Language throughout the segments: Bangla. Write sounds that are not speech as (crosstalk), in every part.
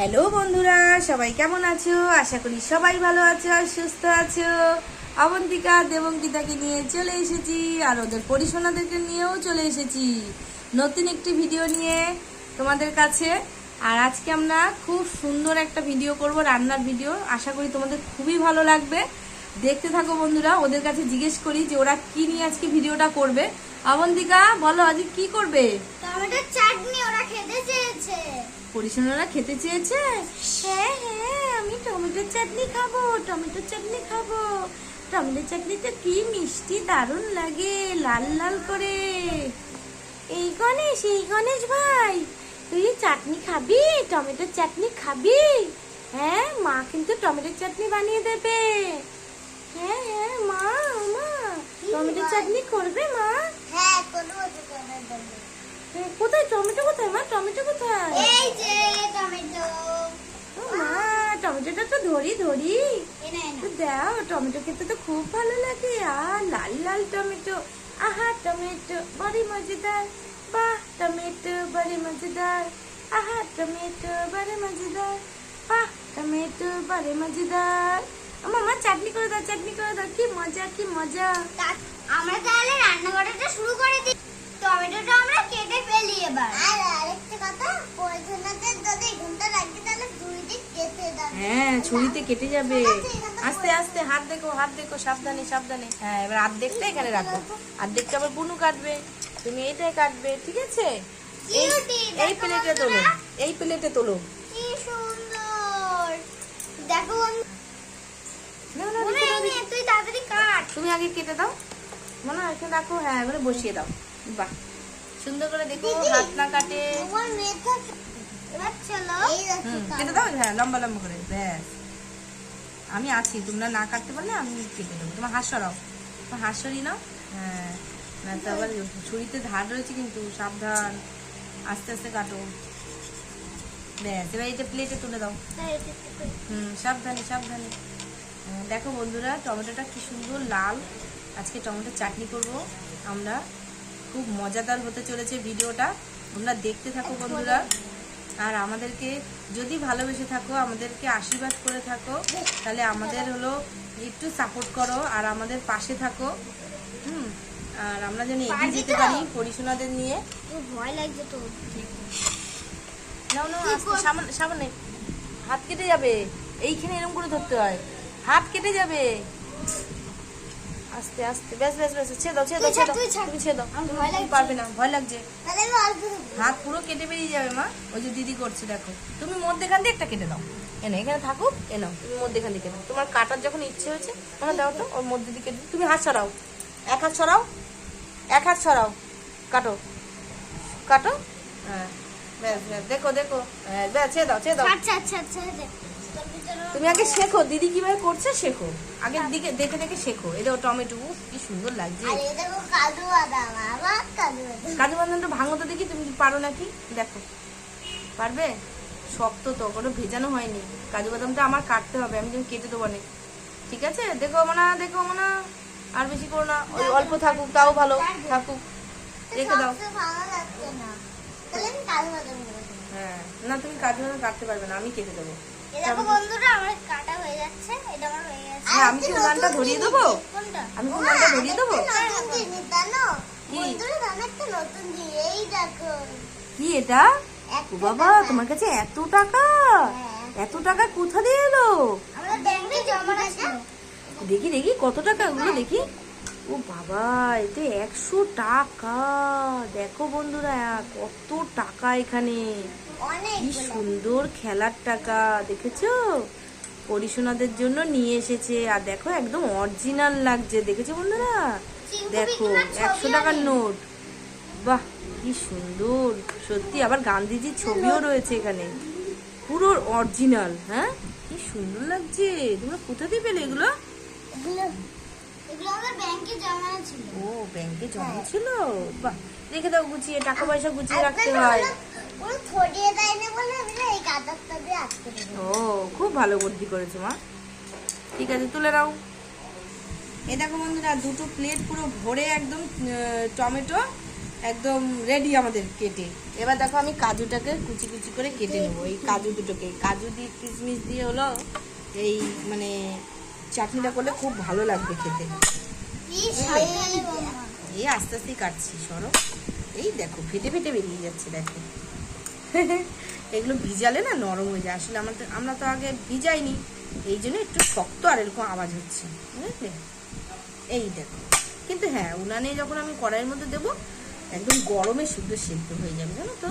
হ্যালো বন্ধুরা, সবাই কেমন আছো? আশা করি সবাই ভালো আছো আর সুস্থ আছো। অবন্তিকা দেবঙ্কিতাকে নিয়ে চলে এসেছি আর ওদের পরিশোনাদেরকে নিয়েও চলে এসেছি নতুন একটি ভিডিও নিয়ে তোমাদের কাছে। আর আজকে আমরা খুব সুন্দর একটা ভিডিও করব, রান্নার ভিডিও। আশা করি তোমাদের খুবই ভালো লাগবে। দেখতে থাকো বন্ধুরা, ওদের কাছে জিজ্ঞেস করি যে ওরা কি নিয়ে আজকে ভিডিওটা করবে। অবন্তিকা বলো আজকে কি করবে? টমেটোর চাটনি ওরা খেতে চেয়েছে। পরিশোনারা খেতে চেয়েছে? হ্যাঁ হ্যাঁ আমি টমেটোর চাটনি খাব টমেটোর চাটনি খাব। টমেটোর চাটনিতে কি মিষ্টি দারুণ লাগে লাল লাল করে। এই গণেশ এই গণেশ ভাই তুই চাটনি খাবি টমেটোর চাটনি খাবি? হ্যাঁ মা কিন্তু টমেটোর চাটনি বানিয়ে দেবে। হ্যাঁ হ্যাঁ মা মা টমেটোর চাটনি করবে মা? হ্যাঁ কোথায়? টমেটো কোথায় মা? টমেটো কোথায়? এই যে টমেটো। মা টমেটোটা তো ধরি ধরি। দাও টমেটো খেতে তো খুব ভালো লাগে। আর লাল লাল টমেটো। আহা টমেটো বড়ি মজাদার। বাহ টমেটো বড়ি মজাদার। আহা টমেটো বড়ি মজাদার। বাহ টমেটো বড়ি মজাদার। মামা চাটনি করে দাও চাটনি করে দাও। কি মজা কি মজা। আমরা তাহলে রান্না করাটা শুরু করে দিই। টমেটোটা আমরা কেটে ফেলি এবার। আর আরেকটা কথা পয়সনাতে যদি ঘণ্টা লাগে তাহলে দুইটি কেটে দাও। হ্যাঁ ছুরিতে কেটে যাবে। আস্তে আস্তে হাত দেখো হাত দেখো সাবধানে সাবধানে। হ্যাঁ এবার অর্ধেকটা এখানে রাখো। অর্ধেকটা আবার বুনু কাটবে। তুমি এটাই কাটবে ঠিক আছে? এই প্লেটে তোলো এই প্লেটে তোলো। কি সুন্দর। দেখো তুমি আগে কেটে দাও। মনে হয় এখানে রাখো হ্যাঁ এবারে বসিয়ে দাও। বাহ সুন্দর করে দেখো হাত না কাটে। কেটে। দাও হ্যাঁ লম্বা লম্বা করে। ব্যাস। আমি আছি তোমরা না কাটতে পারলে আমি কেটে দেবো। তোমার হাত সরাও। তোমার সরিয়ে নাও। হ্যাঁ না তো আবার ছুরিতে ধার রয়েছে কিন্তু সাবধান। আস্তে আস্তে কাটো। ব্যাস এবার এটা প্লেটে তুলে দাও। হুম সাবধানে সাবধানে। হ্যাঁ, দেখো বন্ধুরা টমেটোটা কি সুন্দর লাল। আজকে টমেটো চাটনি করব আমরা। খুব মজাদার হতে চলেছে ভিডিওটা। তোমরা দেখতে থাকো বন্ধুরা। আর আমাদেরকে যদি ভালোবেসে থাকো আমাদেরকে আশীর্বাদ করে থাকো তাহলে আমাদের হলো একটু সাপোর্ট করো আর আমাদের পাশে থাকো। হুম আর আমরা যেন এগিয়ে যেতে? পারি পরিশোনাদের নিয়ে। ভয় লাগছে তো। সামনে সামনে। হাত কেটে যাবে। এইখানে এরকম করে ধরতে হয়। হাত কেটে যাবে। আস্তে আস্তে বেশ বেশ বেশ ছেড়ে দাও ছেড়ে দাও দাও। তুমি ছেড়ে দাও। আমার ভয় লাগছে। পারবে না ভয় লাগছে। আমি হাত পুরো কেটে বেরিয়ে যাবে মা। ওই যে দিদি করছে দেখো। তুমি মধ্যেখান দিয়ে একটা কেটে দাও। এনে এখানে থাকুক এ নাও তুমি মধ্যেখান দিয়ে কেটে তোমার কাটার যখন ইচ্ছে হয়েছে তখন দাও তো ওর মধ্যে দিয়ে কেটে দাও। তুমি হাত ছড়াও এক হাত ছড়াও এক হাত ছড়াও কাটো। কাটো? হ্যাঁ। দেখো দেখো। হ্যাঁ ছেড়ে দাও ছেড়ে দাও। আচ্ছা আচ্ছা আচ্ছা। তুমি আগে শেখো দিদি কীভাবে করছে শেখো। আগের দিকে দেখে দেখে শেখো। এটা টমেটো কি সুন্দর লাগছে। কাজু বাদাম আবার কাজু বাদাম। কাজু বাদামটা ভাঙো তো দেখি তুমি পারো নাকি? দেখো। পারবে? শক্ত তো কোনো ভেজানো হয়নি। কাজু বাদামটা আমার কাটতে হবে আমি তুমি কেটে দেবো অনেক। ঠিক আছে? দেখো মনা দেখো মনা আর বেশি করো না। ওই অল্প থাকুক তাও ভালো থাকুক। রেখে দাও। সবচেয়ে ভালো লাগছে না। তাহলে আমি কাজু বাদাম হ্যাঁ। না তুমি কাজু বাদাম কাটতে পারবে না আমি কেটে দেবো। দেখো বন্ধুরা আমার কাটা হয়ে যাচ্ছে এটা আমার হয়ে গেছে। হ্যাঁ, আমি কি ধরিয়ে দেবো? কোনটা? আমি কি উনানটা ধরিয়ে দেবো? নতুন জিনিস জানো? বন্ধুরা জানো একটা নতুন জিনিস এই দেখো। কি এটা? বাবা তোমার কাছে এত টাকা? হ্যাঁ। এত টাকা কোথা দিয়ে এলো? দেখি দেখি কত টাকা ওগুলো দেখি। ও বাবা এতে একশো টাকা। দেখো বন্ধুরা কত টাকা এখানে। কি সুন্দর খেলার টাকা দেখেছ? পরিশোনাদের জন্য নিয়ে এসেছে। আর দেখো একদম অরিজিনাল লাগছে। দেখেছ বন্ধুরা? দেখো একশো টাকার নোট। বাহ কি সুন্দর। সত্যি আবার গান্ধীজির ছবিও রয়েছে এখানে। পুরো অরিজিনাল হ্যাঁ? কি সুন্দর লাগছে। তোমরা কোথা দিয়ে পেলে এগুলো? ও ব্যাংকে জমা ছিল? বাহ রেখে দাও গুছিয়ে। টাকা পয়সা গুছিয়ে রাখতে হয়। ও খুব ভালো বুদ্ধি করেছ মা। ঠিক আছে তুলে নাও। এই দেখো বন্ধুরা দুটো প্লেট পুরো ভরে একদম টমেটো একদম রেডি আমাদের কেটে। এবার দেখো আমি কাজুটাকে কুচি কুচি করে কেটে নেব। এই কাজু দুটোকে। কাজু দিয়ে কিশমিশ দিয়ে হলো এই মানে চাটনিটা করলে খুব ভালো লাগবে খেতে। কি এই আস্তে আস্তে কাটছি সরো। এই দেখো ফেটে ফেটে বেরিয়ে যাচ্ছে দেখো। (laughs) এগুলো ভিজালে না নরম হয়ে যায়। আসলে আমাদের আমরা তো আগে ভিজাইনি এই জন্য একটু শক্ত আর এরকম আওয়াজ হচ্ছে বুঝলে? এই দেখো। কিন্তু হ্যাঁ উনানে যখন আমি কড়াইয়ের মধ্যে দেবো একদম গরমে শুদ্ধ সেদ্ধ হয়ে যাবে জানো তো?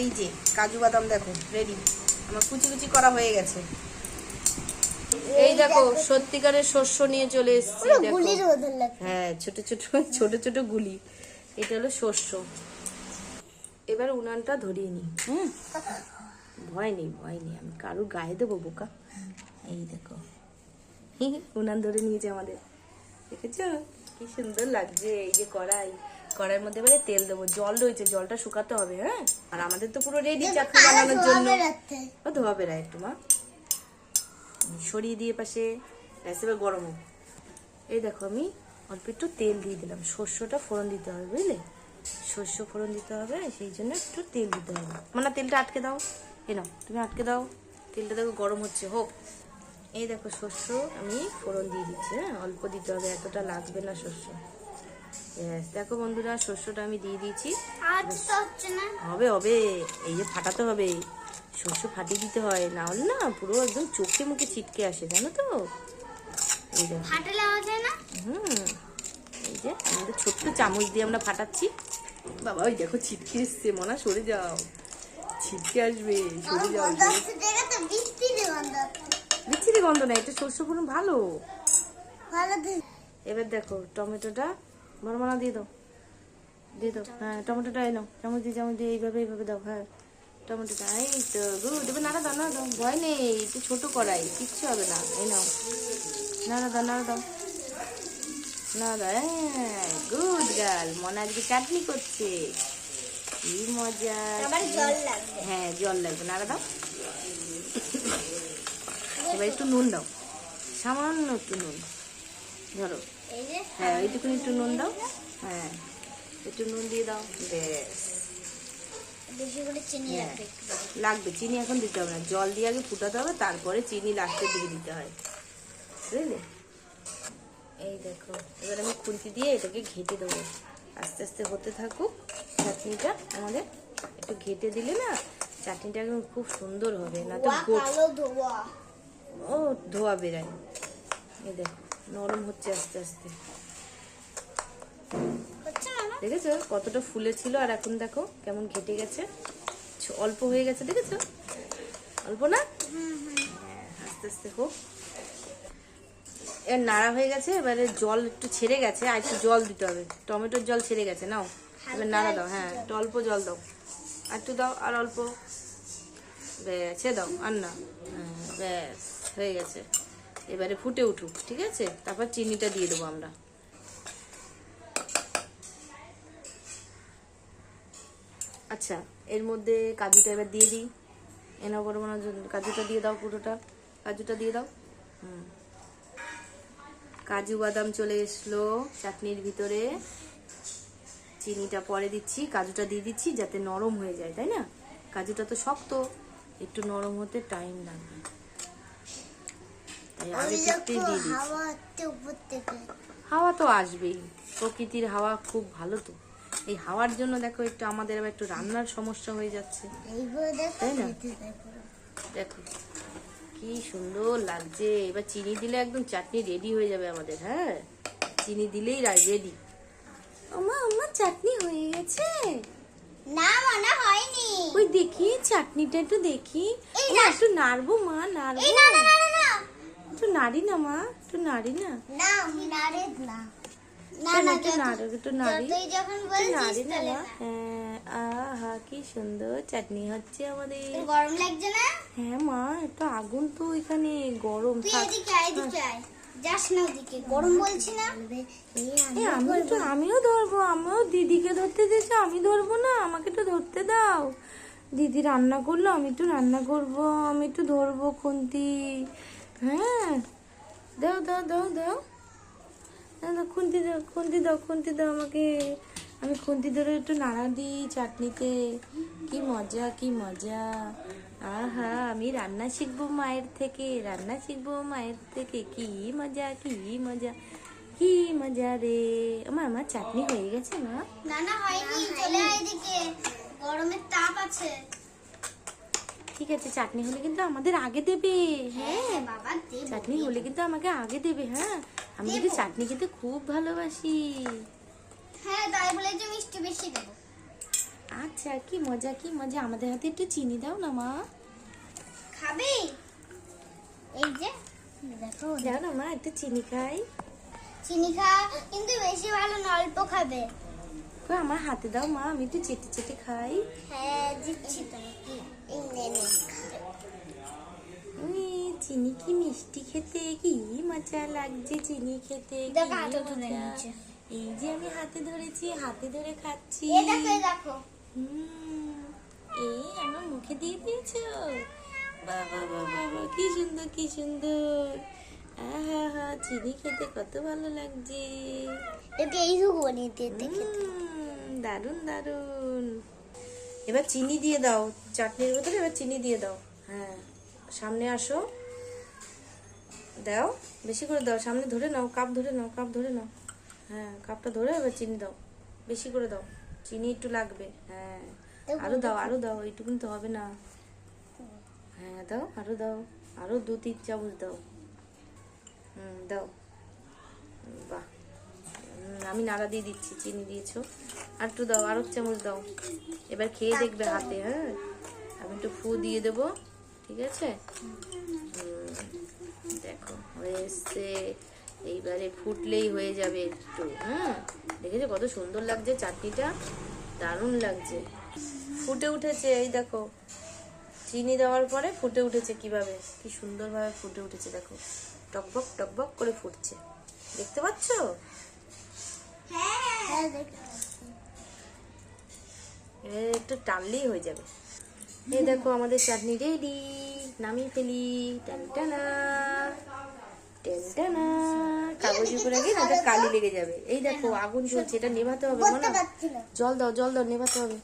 এই যে কাজু বাদাম দেখো রেডি আমার কুচি কুচি করা হয়ে গেছে। এই দেখো সত্যিকারের শস্য নিয়ে চলে এসেছি। হ্যাঁ ছোট ছোট ছোট ছোট গুলি। এটা হলো শস্য। এবার উনানটা ধরিয়ে নিই। হ্যাঁ ভয় নেই ভয় নেই। আমি কারুর গায়ে দেবো বোকা? এই দেখো। (laughs) উনান ধরে নিয়েছে আমাদের। দেখেছ? কি সুন্দর লাগছে এই যে কড়াই। কড়াইয়ের মধ্যে এবারে তেল দেবো। জল রয়েছে জলটা শুকাতে হবে হ্যাঁ? আর আমাদের তো পুরো রেডি চাটনি বানানোর জন্য। ও ধোয়া বেড়ায় একটু মা। সরিয়ে দিয়ে পাশে ব্যাস এবার গরম হোক। এই দেখো আমি অল্প একটু তেল দিয়ে দিলাম। শস্যটা ফোড়ন দিতে হবে বুঝলে? শস্য ফোড়ন দিতে হবে সেই জন্য একটু তেল দিতে হবে। মানে তেলটা আটকে দাও। এ নাও তুমি আটকে দাও। তেলটা দেখো গরম হচ্ছে হোক। এই দেখো শস্য আমি ফোড়ন দিয়ে দিচ্ছি হ্যাঁ? অল্প দিতে হবে এতটা লাগবে না শস্য দেখো বন্ধুরা শস্যটা আমি দিয়ে দিয়েছি। হবে হবে। এই যে ফাটাতে হবে। শস্য ফাটিয়ে দিতে হয় না হলে না পুরো একদম চোখে মুখে ছিটকে আসে জানো তো? এই দেখো। হুম এই যে আমাদের ছোট্ট চামচ দিয়ে আমরা ফাটাচ্ছি। বাবা ওই দেখো ছিটকে এসছে মনা সরে যাও। ছিটকে আসবে সরে যাও। বিচ্ছিরি গন্ধ না এটা শস্য ফোড়ন ভালো। এবার দেখো টমেটোটা মরমানা দিয়ে দাও। দিয়ে দাও হ্যাঁ টমেটোটা নাও চামচ দিয়ে চামচ দিয়ে এইভাবে এইভাবে দাও হ্যাঁ। টমেটোটা এই তো গুড। এবার নাড়া দাও না দাও ভয় নেই একটু ছোটো কড়াই কিচ্ছু হবে না এই নাও। নাড়া দাও নাড়া দাও। গুড গার্ল মনে আজকে চাটনি করছে। কি মজা লাগবে। হ্যাঁ জল লাগবে নাড়া দাও। এবার একটু নুন দাও। সামান্য একটু নুন। ধরো। হ্যাঁ এইটুকুনি একটু নুন দাও। হ্যাঁ একটু নুন দিয়ে দাও। বেশ চিনি হ্যাঁ। লাগবে লাগবে চিনি এখন দিতে হবে না। জল দিয়ে আগে ফুটাতে হবে তারপরে চিনি লাস্টের দিকে দিতে হয়। বুঝলে? এই দেখো এবার আমি খুন্তি দিয়ে এটাকে ঘেটে দেবো। আস্তে আস্তে হতে থাকুক চাটনিটা আমাদের একটু ঘেটে দিলে না চাটনিটা একদম খুব সুন্দর হবে না তো ও ধোয়া বেরায়। এই দেখো নরম হচ্ছে আস্তে আস্তে? দেখেছ? কতটা ফুলে ছিল আর এখন দেখো কেমন ঘেটে গেছে। অল্প হয়ে গেছে দেখেছ? অল্প না? হ্যাঁ, আস্তে আস্তে হোক। এর নাড়া হয়ে গেছে, এবারে জল একটু ছেড়ে গেছে, আর একটু জল দিতে হবে। টমেটোর জল ছেড়ে গেছে, নাও। এবার নাড়া দাও হ্যাঁ একটু অল্প জল দাও। আর একটু দাও, আর অল্প। এ দাও, আর না। ব্যাস, হয়ে গেছে। এবারে ফুটে উঠুক, ঠিক আছে? তারপর চিনিটা দিয়ে দেবো আমরা। আচ্ছা এর মধ্যে কাজুটা এবার দিয়ে দিই। এনাও করব না কাজুটা দিয়ে দাও পুরোটা। কাজুটা দিয়ে দাও। হুম। কাজু বাদাম চলে এসলো চাটনির ভিতরে। চিনিটা পরে দিচ্ছি কাজুটা দিয়ে দিচ্ছি যাতে নরম হয়ে যায় তাই না? কাজুটা তো শক্ত একটু নরম হতে টাইম লাগবে। তাই আগে ওই দিয়ে দিচ্ছি। হাওয়া তো আসবেই প্রকৃতির হাওয়া খুব ভালো তো। এই হাওয়ার জন্য দেখো একটু আমাদের আবার একটু রান্নার সমস্যা হয়ে যাচ্ছে। তাই না? দেখো। কি সুন্দর লাগছে। এবার চিনি দিলে একদম চাটনি রেডি হয়ে যাবে আমাদের হ্যাঁ? চিনি দিলেই রেডি আমা আমার চাটনি হয়ে গেছে। না মনে হয়নি। ওই দেখি চাটনিটা একটু দেখি। না। একটু নাড়বো মা নাড়বো। না না না না না। একটু নাড়ি না মা একটু নাড়ি না। না আমি নাড়ে না না না। একটু একটু নাড়ি। নাড়ি না হ্যাঁ আহা কি সুন্দর চাটনি হচ্ছে আমাদের। গরম লাগছে না? হ্যাঁ মা একটু আগুন তো এখানে গরম আমিও ধরবো আমিও দিদিকে ধরতে দিয়েছ আমি ধরবো না আমাকে তো ধরতে দাও। দিদি রান্না করল আমি একটু রান্না করব আমি একটু ধরবো খুন্তি। হ্যাঁ দাও দাও দাও দাও, খুন্তি দাও খুন্তি দাও খুন্তি দাও আমাকে। আমি খুন্তি ধরে একটু নাড়া দিই চাটনিতে। কি মজা কি মজা। আহা আমি রান্না শিখব মায়ের থেকে রান্না শিখব মায়ের থেকে। কি মজা কি মজা কি মজা রে। আমার আমার চাটনি হয়ে গেছে না না না হয়নি চলে এদিকে। গরমের তাপ আছে। ঠিক আছে চাটনি হলে কিন্তু আমাদের আগে দেবে। হ্যাঁ হ্যাঁ বাবা চাটনি হলে কিন্তু আমাকে আগে দেবে হ্যাঁ। আমি কিন্তু চাটনি খেতে খুব ভালোবাসি। হ্যাঁ তাই বলে যে মিষ্টি বেশি দেবো। আচ্ছা কি মজা কি মজা। আমাদের হাতে একটু চিনি দাও না মা। খাবি? এই যে দেখো। দাও না মা একটু চিনি খাই। চিনি খা কিন্তু বেশি ভালো না অল্প খাবে। কই, আমার হাতে দাও মা। আমি একটু চেটে চেটে খাই। হ্যাঁ দিচ্ছি তোমাকে। এই নে নে। চিনি কি মিষ্টি খেতে কি মজা লাগছে চিনি খেতে এই যে আমি হাতে ধরেছি হাতে ধরে খাচ্ছি। এই এই এই আমার মুখে দিয়ে দিয়েছ। বাবা বাবা কি সুন্দর কি সুন্দর। আহা হা চিনি খেতে কত ভালো লাগছে। বানিয়ে দিতে দারুণ দারুণ এবার চিনি দিয়ে দাও চাটনির ভিতরে এবার চিনি দিয়ে দাও। হ্যাঁ সামনে আসো। দাও বেশি করে দাও সামনে ধরে নাও কাপ ধরে নাও কাপ ধরে নাও। হ্যাঁ কাপটা ধরে এবার চিনি দাও। বেশি করে দাও। চিনি একটু লাগবে। হ্যাঁ আরও দাও আরও দাও এইটুকুন তো হবে না। হ্যাঁ দাও আরও দাও আরও দু তিন চামচ দাও। হুম দাও। বাহ। আমি নাড়া দিয়ে দিচ্ছি চিনি দিয়েছ। আর একটু দাও আর চামচ দাও। এবার খেয়ে দেখবে হাতে হ্যাঁ। আমি একটু ফু দিয়ে দেবো ঠিক আছে? হুম, হয়ে এসছে এইবারে ফুটলেই হয়ে যাবে একটু হ্যাঁ দেখেছ কত সুন্দর লাগছে চাটনিটা? দারুণ লাগছে। ফুটে উঠেছে এই দেখো। চিনি দেওয়ার পরে ফুটে উঠেছে কীভাবে? কি সুন্দরভাবে ফুটে উঠেছে দেখো। টকবক টকবক করে ফুটছে। দেখতে পাচ্ছো? হ্যাঁ একটু টানলেই হয়ে যাবে। এই দেখো আমাদের চাটনি রেডি নামিয়ে ফেলি। টানটানা টেনটানা কাগজ উপরে গিয়ে ওটা কালি লেগে যাবে। এই দেখো আগুন জ্বলছে এটা নেভাতে হবে করতে না পারছি না জল দাও জল দাও নেভাতে হবে।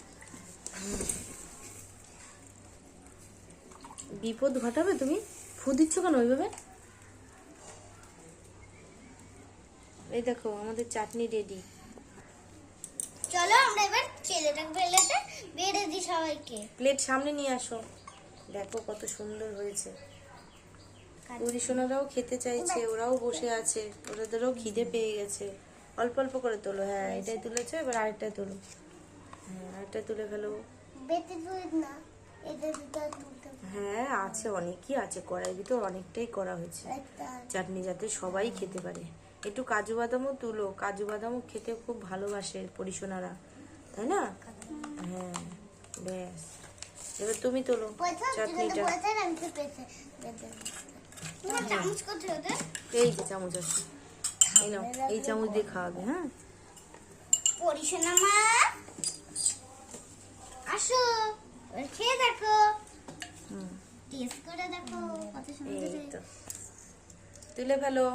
বিপদ ঘটাবে তুমি? ফু দিচ্ছ কেন ওইভাবে? এই দেখো আমাদের চাটনি রেডি চলো আমরা এবার ছেলেটা বেড়ে দিই সবাইকে। প্লেট সামনে নিয়ে আসো। দেখো কত সুন্দর হয়েছে। পুরি সোনারাও খেতে চাইছে ওরাও বসে আছে ওদেরও খিদে পেয়ে গেছে। অল্প অল্প করে তোলো হ্যাঁ এটাই তুলেছো এবার আরেকটা তোলো। হ্যাঁ আরেকটা তুলে ফেলো। হ্যাঁ আছে অনেকই আছে কড়াই ভিতর অনেকটাই করা হয়েছে। চাটনি যাতে সবাই খেতে পারে। একটু কাজু বাদামও তুলো কাজু বাদামও খেতে খুব ভালোবাসে পরিশোনারা তাই না? হ্যাঁ ব্যাস। এবার তুমি তোলো চাটনিটা। এই যে চামচ আছে। এই চামচ দিয়ে খাওয়াবে হ্যাঁ? মা আসো খেয়ে দেখো। তুলে ফেলো।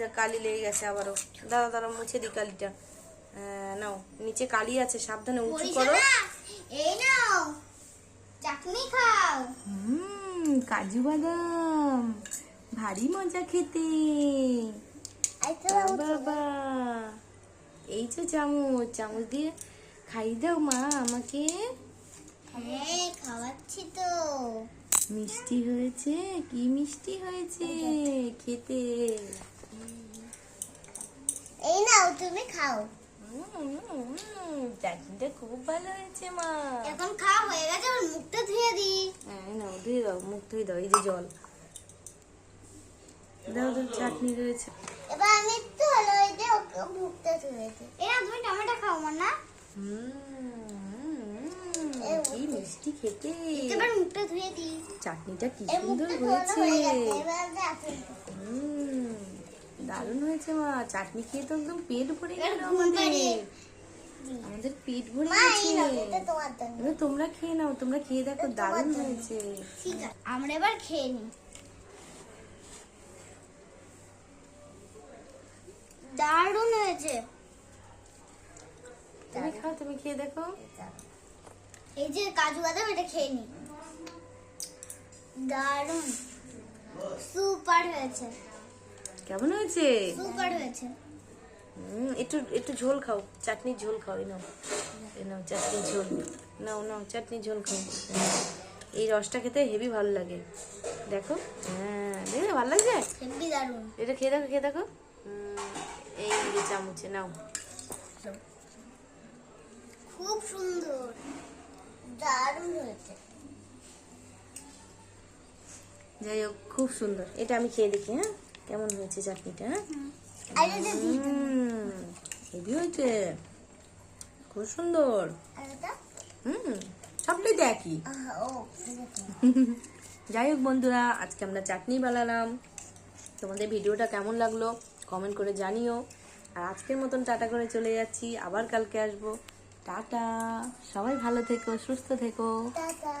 যে কালি লেগে গেছে আবারও। দাদা দাদা মুছে দি কালিটা। নাও নিচে কালি আছে সাবধানে উঁচু করো। এই নাও চাটনি খাও। হুম। কাজু বাদাম। ভারী মজা খেতে। বাবা। এই তো চামচ। চামচ দিয়ে খাই দাও মা আমাকে। হ্যাঁ খাওয়াচ্ছি তো। মিষ্টি হয়েছে? কি মিষ্টি হয়েছে খেতে? এই নাও তুমি খাও। চাটনিটা খুব ভালো হয়েছে মা এখন খাওয়া হয়ে গেছে ওর মুখটা ধুয়ে হ্যাঁ নাও ধুয়ে দাও মুখ ধুয়ে দাও এই যে জল দাও দাও চাটনি রয়েছে এবার আমি একটু হলো এই যে ওকে মুখটা ধুয়ে এরা তুমি টমেটো খাও না কি মিষ্টি খেতে এবার মুখটা ধুয়ে চাটনিটা কি সুন্দর হয়েছে হয়ে হুম, দারুণ হয়েছে মা। চাটনি খেয়ে তো একদম পেট ভরে গেল আমাদের। আমাদের পেট ভরে গেছে। তোমরা খেয়ে নাও তোমরা খেয়ে দেখো দারুণ হয়েছে। আমরা এবার খেয়ে নিই। দারুণ হয়েছে। তুমি খাও তুমি খেয়ে দেখো। এই যে কাজু বাদাম এটা খেয়ে নি দারুণ। সুপার হয়েছে। কেমন হয়েছে? সুপার হয়েছে। হুম, একটু একটু ঝোল খাও। চাটনির ঝোল খাও এই নাও। এই নাও চাটনির ঝোল। নাও নাও চাটনির ঝোল খাও। এই রসটা খেতে হেভি ভালো লাগে। দেখো। হ্যাঁ দেখো ভালো লাগছে? হেব্বি দারুণ। এটা খেয়ে দেখো খেয়ে দেখো। এই চামচে নাও। খুব সুন্দর। দারুণ হয়েছে। যাই হোক খুব সুন্দর। এটা আমি খেয়ে দেখি হ্যাঁ? কেমন হয়েছে চাটনিটা হ্যাঁ? হেভি হয়েছে। খুব সুন্দর। হুম সবটাই তো একই। (laughs) যাই হোক বন্ধুরা আজকে আমরা চাটনি বানালাম। তোমাদের ভিডিওটা কেমন লাগল কমেন্ট করে জানিও। আর আজকের মতন টাটা করে চলে যাচ্ছি আবার কালকে আসব। টাটা। সবাই ভালো থেকো সুস্থ থেকো। টাটা।